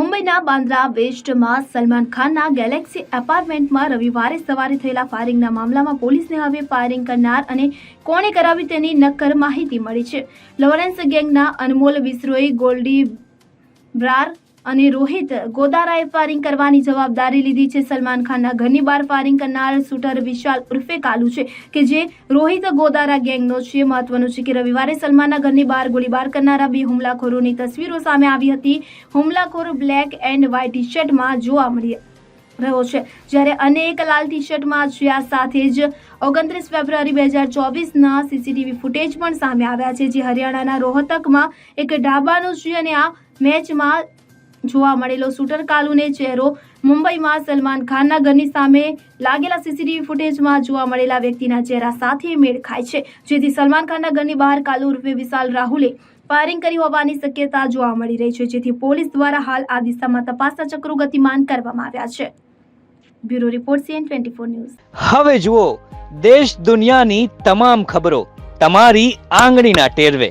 મુંબઈના બાંદ્રા વેસ્ટમાં સલમાન ખાનના ગેલેક્સી એપાર્ટમેન્ટમાં રવિવારે સવારે થયેલા ફાયરિંગના મામલામાં પોલીસને હવે ફાયરિંગ કરનાર અને કોણે કરાવી તેની નક્કર માહિતી મળી છે. લોરેન્સ ગેંગના અનમોલ વિસરોઈ ગોલ્ડી બ્રાર અને રોહિત ગોદારાએ ફાયરિંગ કરવાની જવાબદારી લીધી છે. સલમાન ખાનના ઘરની બહાર ફાયરિંગ કરનાર શૂટર વિશાલ ઉર્ફે કાલુ છે કે જે રોહિત ગોદારા ગેંગનો છે. મહત્વનું છે કે રવિવારે સલમાનના ઘરની બહાર ગોળીબાર કરનારા બે હુમલાખોરોની તસવીરો સામે આવી હતી. હુમલાખોર બ્લેક એન્ડ વ્હાઇટ ટી શર્ટમાં જોવા મળી રહ્યો છે. જ્યારે અનેક લાલ ટી શર્ટમાં આ સાથે જ ઓગણત્રીસ ફેબ્રુઆરી બે હજાર ચોવીસના સીસીટીવી ફૂટેજ પણ સામે આવ્યા છે, જે હરિયાણાના રોહતકમાં એક ઢાબાનું છે અને આ મેચમાં જોવા મળેલો શૂટર કાલુને ચહેરો મુંબઈમાં સલમાન ખાનના ઘરની સામે લાગેલા સીસીટીવી ફૂટેજમાં જોવા મળેલા વ્યક્તિના ચહેરા સાથે મેળ ખાય છે. જેથી સલમાન ખાનના ઘરની બહાર કાલુ રૂપે વિશાલ રાહુલે ફાયરિંગ કરી હોવાની શક્યતા જોવા મળી રહી છે. જેથી પોલીસ દ્વારા હાલ આ દિશામાં તપાસના ચક્રો ગતિમાન કરવામાં આવ્યા છે. Bureau report CN twenty four news. હવે જુઓ, દેશ દુનિયાની તમામ ખબરો તમારી આંગળીના ટેરવે.